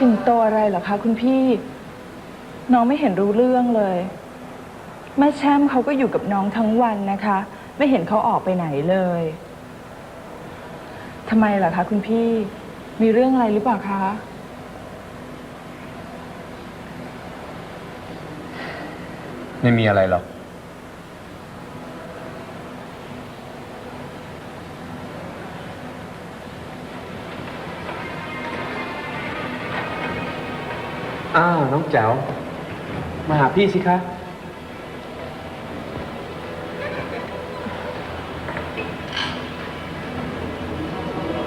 ปิ่นโตอะไรเหรอคะคุณพี่ น้องไม่เห็นรู้เรื่องเลย แม่แช่มเขาก็อยู่กับน้องทั้งวันนะคะ ไม่เห็นเขาออกไปไหนเลยทำไมล่ะคะคุณพี่มีเรื่องอะไรหรือเปล่าคะ ไม่มีอะไรหรอก อ้าวน้องแจ๋วมาหาพี่สิคะ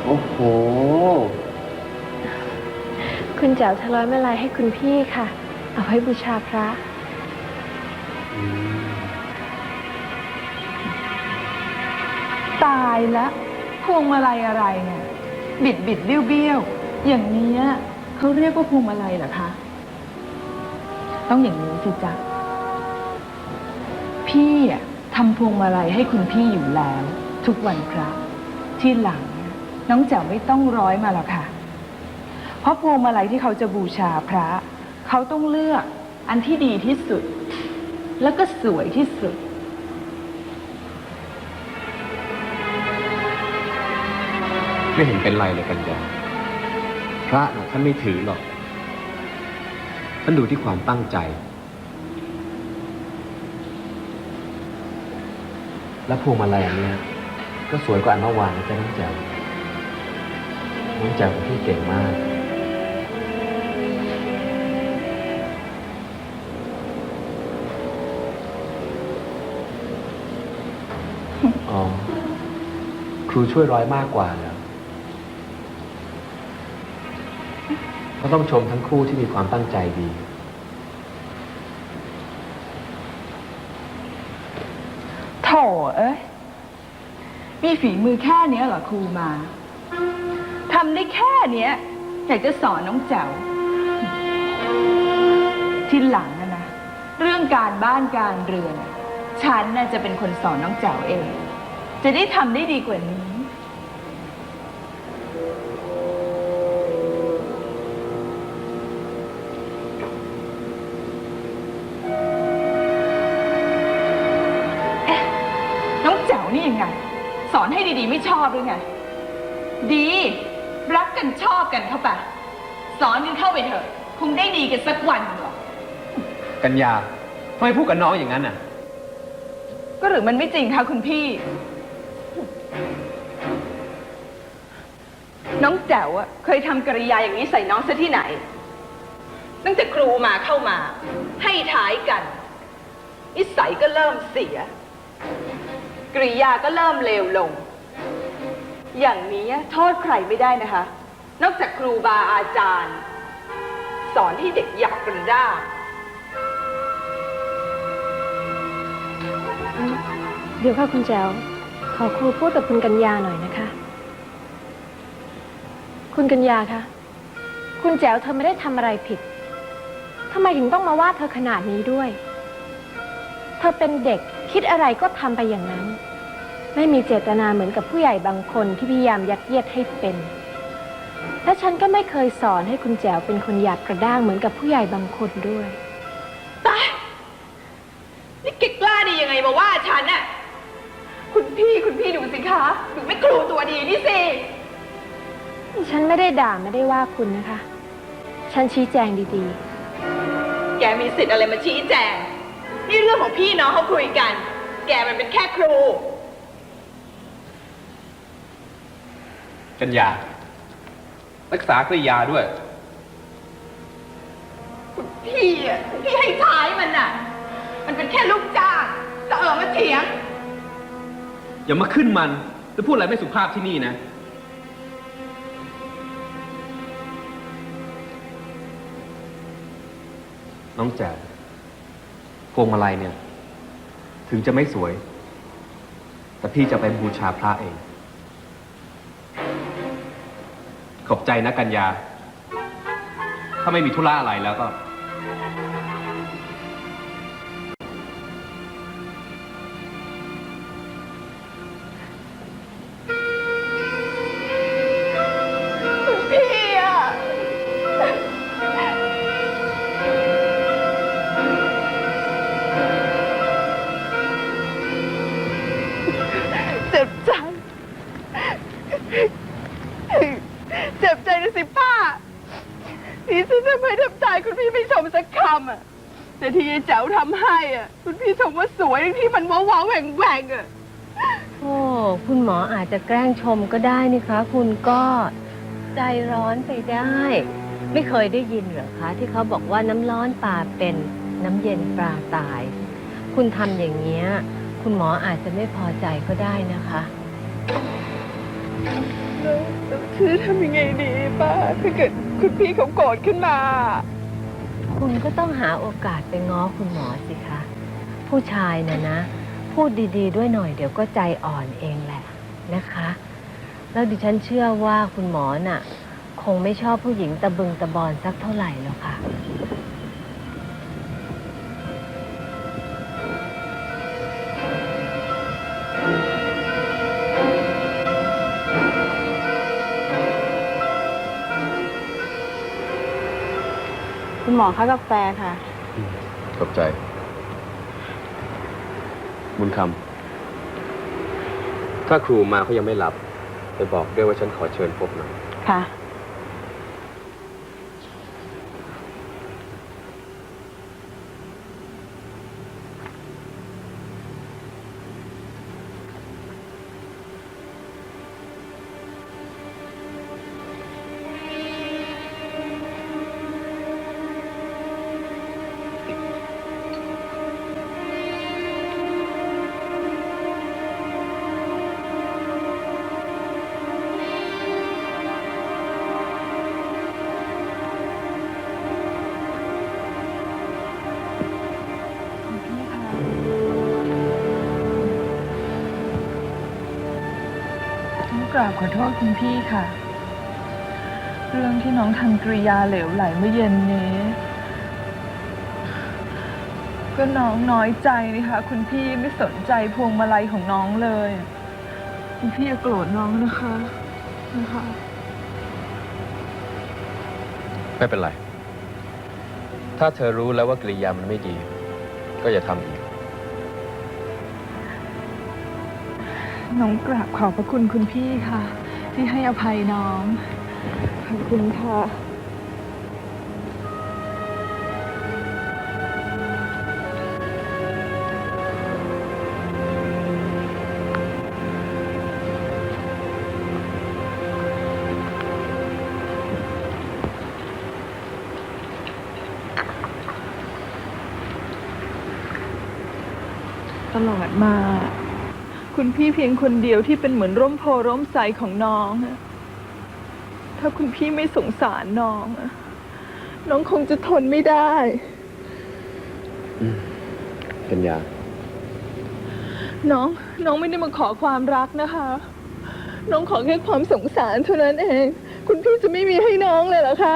โอ้โห คุณแจ๋วทะเลาะมาลายให้คุณพี่ค่ะ เอาไว้บูชาพระ ตายละพวงมาลัยอะไรเนี่ย บิดบิดเบี้ยวเบี้ยวอย่างเนี้ยเขาเรียกว่าพวงมาลัยเหรอคะ ต้องอย่างนี้สิจ๊ะ พี่อะทำพวงมาลัยให้คุณพี่อยู่แล้ว ทุกวันพระ ที่หลัง น้องแจ๋วไม่ต้องร้อยมาหรอกค่ะ เพราะพวงมาลัยที่เขาจะบูชาพระ เขาต้องเลือกอันที่ดีที่สุด แล้วก็สวยที่สุด ไม่เห็นเป็นไรเลยกันยาพระน่ะท่านไม่ถือหรอก ท่านดูที่ความตั้งใจ และพวงมาลัยอันเนี้ยก็สวยกว่าอันเมื่อวานนะจ๊ะน้องแจ๋วน้องแจ๋วกับพี่เก่งมากอ๋อครูช่วยร้อยมากกว่าเหรอ ก็ต้องชมทั้งคู่ที่มีความตั้งใจดี โถเอ้ย มีฝีมือแค่เนี้ยเหรอครูมา ทำได้แค่เนี้ย อยากจะสอนน้องแจ๋วทีหลังนะนะ เรื่องการบ้านการเรือน ฉันน่ะจะเป็นคนสอนน้องแจ๋วเอง จะได้ทำได้ดีกว่านี้ ดีๆไม่ชอบหรือไง ดี รักกันชอบกันเข้าไป สอนกันเข้าไปเถอะ คงได้ดีกันสักวันหรอกกัญญาทำไมพูดกับน้องอย่างนั้นน่ะ ก็หรือมันไม่จริงคะคุณพี่ น้องแจ๋วอะเคยทำกริยาอย่างนี้ใส่น้องซะที่ไหน ตั้งแต่ครูมาเข้ามา ให้ท้ายกัน นิสัยก็เริ่มเสีย กริยาก็เริ่มเลวลง อย่างนี้โทษใครไม่ได้นะคะ นอกจากครูบาอาจารย์ สอนให้เด็กอยากกันได้เดี๋ยวค่ะคุณแจวขอครูพูดกับคุณกัญญาหน่อยนะคะ คุณกัญญาคะ คุณแจวเธอไม่ได้ทำอะไรผิดทำไมถึงต้องมาว่าเธอขนาดนี้ด้วย เธอเป็นเด็กคิดอะไรก็ทำไปอย่างนั้น ไม่มีเจตนาเหมือนกับผู้ใหญ่บางคนที่พยายามยัดเยียดให้เป็น และฉันก็ไม่เคยสอนให้คุณแจ๋วเป็นคนหยาบกระด้างเหมือนกับผู้ใหญ่บางคนด้วย ตาย นี่แกกล้าได้ยังไงมาว่าฉันน่ะ คุณพี่คุณพี่ดูสิคะดูไม่ครูตัวดีนี่สิ ฉันไม่ได้ด่าไม่ได้ว่าคุณนะคะ ฉันชี้แจงดีแกมีสิทธิ์อะไรมาชี้แจง นี่เรื่องของพี่น้องเขาคุยกัน แกมันเป็นแค่ครู กัญญา รักษากริยาด้วย คุณพี่อะพี่ให้ท้ายมันน่ะ มันเป็นแค่ลูกจ้างจะเออมาเถียง อย่ามาขึ้นมันแล้วพูดอะไรไม่สุภาพที่นี่นะ น้องแจ๋วพวงมาลัยเนี่ย ถึงจะไม่สวย แต่พี่จะไปบูชาพระเอง ขอบใจนะกัญญา ถ้าไม่มีธุระอะไรแล้วก็ำอะ แต่ที่ยายแจ๋วทำให้อะ คุณพี่ชมว่าสวยที่มันว้าวๆแหว่งๆอะ โอ้คุณหมออาจจะแกล้งชมก็ได้นี่คะ คุณก็ใจร้อนไปได้ ไม่เคยได้ยินเหรอคะ ที่เขาบอกว่าน้ำร้อนปลาเป็นน้ำเย็นปลาตาย คุณทำอย่างเงี้ย คุณหมออาจจะไม่พอใจก็ได้นะคะ แล้วคือทำยังไงดีป้า ถ้าเกิดคุณพี่เขาโกรธขึ้นมา คุณก็ต้องหาโอกาสไปง้อคุณหมอสิคะ ผู้ชายน่ะนะ พูดดีๆ ด้วยหน่อยเดี๋ยวก็ใจอ่อนเองแหละนะคะ แล้วดิฉันเชื่อว่าคุณหมอน่ะ คงไม่ชอบผู้หญิงตะบึงตะบอนสักเท่าไหร่หรอกค่ะ คุณหมอคะกาแฟค่ะ ขอบใจ บุญคำถ้าครูมาเขายังไม่หลับ ไปบอกด้วยว่าฉันขอเชิญพบหน่อย ค่ะ ราบขอโทษคุณพี่ค่ะ เรื่องที่น้องทำกริยาเหลวไหลเมื่อเย็นนี้ ก็น้องน้อยใจนี่คะ คุณพี่ไม่สนใจพวงมาลัยของน้องเลย คุณพี่อย่าโกรธน้องนะคะนะคะ ไม่เป็นไร ถ้าเธอรู้แล้วว่ากริยามันไม่ดี ก็อย่าทำอีก น้องกราบขอบพระคุณคุณพี่ค่ะ ที่ให้อภัยน้อง ขอบคุณค่ะ ตลอดมา คุณพี่เพียงคนเดียวที่เป็นเหมือนร่มโพร่มใสของน้องอะถ้าคุณพี่ไม่สงสารน้องอะน้องคงจะทนไม่ได้กัญญา น้อง น้องไม่ได้มาขอความรักนะคะ น้องขอแค่ความสงสารเท่านั้นเอง คุณพี่จะไม่มีให้น้องเลยเหรอคะ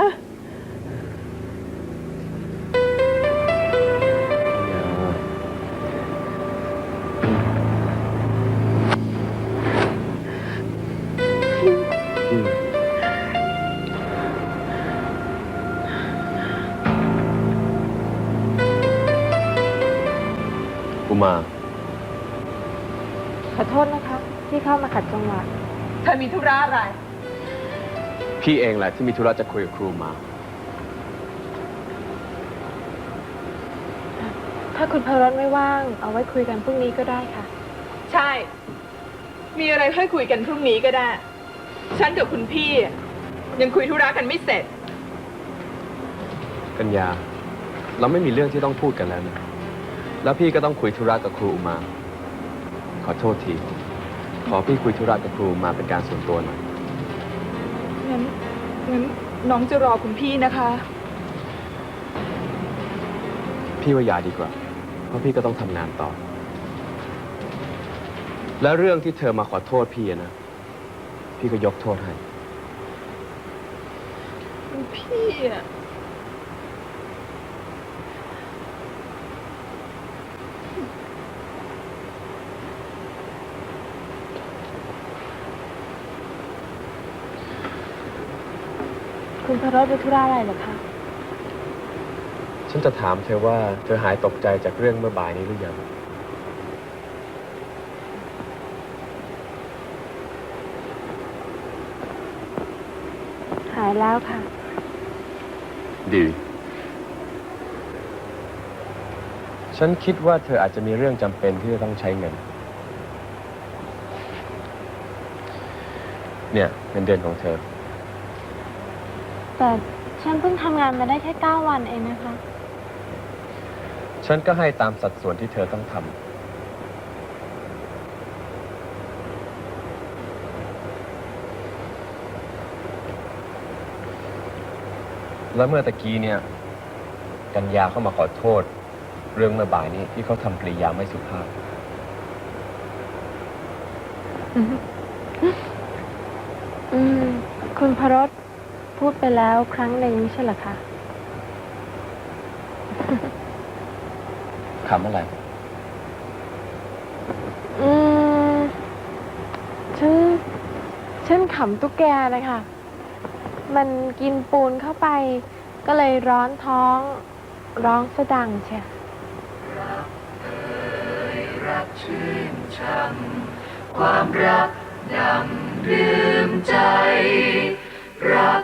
มา ขอโทษนะคะ ที่เข้ามาขัดจังหวะ เธอมีธุระอะไร พี่เองแหละที่มีธุระจะคุยกับครูมา ถ้าคุณพรสไม่ว่าง เอาไว้คุยกันพรุ่งนี้ก็ได้ค่ะ ใช่ มีอะไรค่อยคุยกันพรุ่งนี้ก็ได้ ฉันกับคุณพี่ยังคุยธุระกันไม่เสร็จ กัญญา เราไม่มีเรื่องที่ต้องพูดกันแล้วนะ แล้วพี่ก็ต้องคุยธุระกับครูอุมา ขอโทษที ขอพี่คุยธุระกับครูอุมาเป็นการส่วนตัวหน่อย งั้นงั้นน้องจะรอคุณพี่นะคะ พี่ว่าอย่าดีกว่า เพราะพี่ก็ต้องทำงานต่อ และเรื่องที่เธอมาขอโทษพี่อะนะ พี่ก็ยกโทษให้ คุณพี่อะ คุณพรสเป็นธุระอะไรเหรอคะ ฉันจะถามเธอว่าเธอหายตกใจจากเรื่องเมื่อบ่ายนี้หรือยัง หายแล้วค่ะ ดี ฉันคิดว่าเธออาจจะมีเรื่องจำเป็นที่จะต้องใช้เงิน เนี่ยเงินเดือนของเธอ แต่ฉันเพิ่งทำงานมาได้แค่9วันเองนะคะ ฉันก็ให้ตามสัดส่วนที่เธอต้องทำแล้วเมื่อตะกี้เนี่ย กัญญาเข้ามาขอโทษ เรื่องเมื่อบ่ายนี้ที่เขาทำกริยาไม่สุภาพ อืม คุณพรส พูดไปแล้วครั้งหนึ่งไม่ใช่เหรอคะขำอะไร อืมฉันฉันขำตุ๊กแกนะคะ มันกินปูนเข้าไป ก็เลยร้อนท้องร้องสะดังเชียความรักดังดื่มใจ รัก